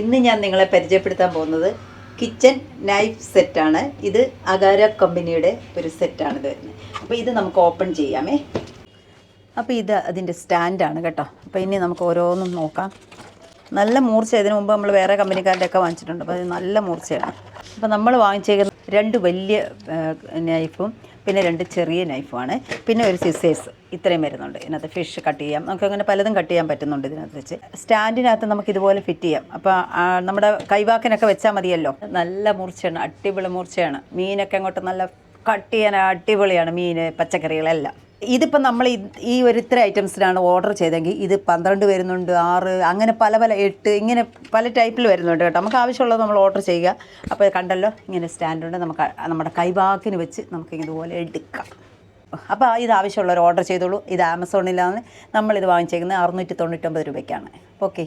ഇന്ന് ഞാൻ നിങ്ങളെ പരിചയപ്പെടുത്താൻ പോകുന്നത് കിച്ചൺ നൈഫ് സെറ്റാണ് ഇത് അകാര കമ്പനിയുടെ ഒരു സെറ്റാണ് ഇത് വരുന്നത്. അപ്പോൾ ഇത് നമുക്ക് ഓപ്പൺ ചെയ്യാമേ. അപ്പോൾ ഇത് അതിന്റെ സ്റ്റാൻഡാണ് കേട്ടോ. അപ്പോൾ ഇനി നമുക്ക് ഓരോന്നും നോക്കാം. നല്ല മൂർച്ച ഇതിനു മുമ്പ് നമ്മൾ വേറെ കമ്പനിക്കാരുടെ ഒക്കെ വാങ്ങിച്ചിട്ടുണ്ട്. അപ്പോൾ അത് നല്ല മൂർച്ചയാണ്. അപ്പോൾ നമ്മൾ വാങ്ങിച്ചേക്കുന്ന രണ്ട് വലിയ നൈഫും പിന്നെ രണ്ട് ചെറിയ നൈഫുമാണ് പിന്നെ ഒരു സിസേഴ്സ് ഇത്രയും വരുന്നുണ്ട്. ഇതിനകത്ത് ഫിഷ് കട്ട് ചെയ്യാം. നമുക്ക് അങ്ങനെ പലതും കട്ട് ചെയ്യാൻ പറ്റുന്നുണ്ട് ഇതിനകത്ത് വെച്ച്. സ്റ്റാൻഡിനകത്ത് നമുക്ക് ഇതുപോലെ ഫിറ്റ് ചെയ്യാം. അപ്പോൾ നമ്മുടെ കൈവാക്കിനൊക്കെ വെച്ചാൽ മതിയല്ലോ? നല്ല മൂർച്ചയാണ്. അടിപൊളി മൂർച്ചയാണ്. മീനൊക്കെ അങ്ങോട്ട് നല്ല കട്ട് ചെയ്യാൻ അടിപൊളിയാണ്. മീൻ പച്ചക്കറികളെല്ലാം. ഇതിപ്പോൾ നമ്മൾ ഈ- ഒരു ഇത്ര ഐറ്റംസിനാണ് ഓർഡർ ചെയ്തെങ്കിൽ ഇത് പന്ത്രണ്ട് വരുന്നുണ്ട് ആറ് അങ്ങനെ പല പല എട്ട് ഇങ്ങനെ പല ടൈപ്പിൽ വരുന്നുണ്ട് കേട്ടോ. നമുക്ക് ആവശ്യമുള്ളത് നമ്മൾ ഓർഡർ ചെയ്യുക. അപ്പോൾ കണ്ടല്ലോ ഇങ്ങനെ സ്റ്റാൻഡുണ്ട് നമുക്ക് നമ്മുടെ കൈവാക്കിന് വെച്ച് നമുക്ക് ഇതുപോലെ എടുക്കാം. അപ്പോൾ ഇത് ആവശ്യമുള്ളവർ ഓർഡർ ചെയ്തോളൂ. ഇത് ആമസോണിലാണ് നമ്മളിത് വാങ്ങിച്ചേക്കുന്നത് അറുന്നൂറ്റി തൊണ്ണൂറ്റൊമ്പത് രൂപയ്ക്കാണ് ഓക്കെ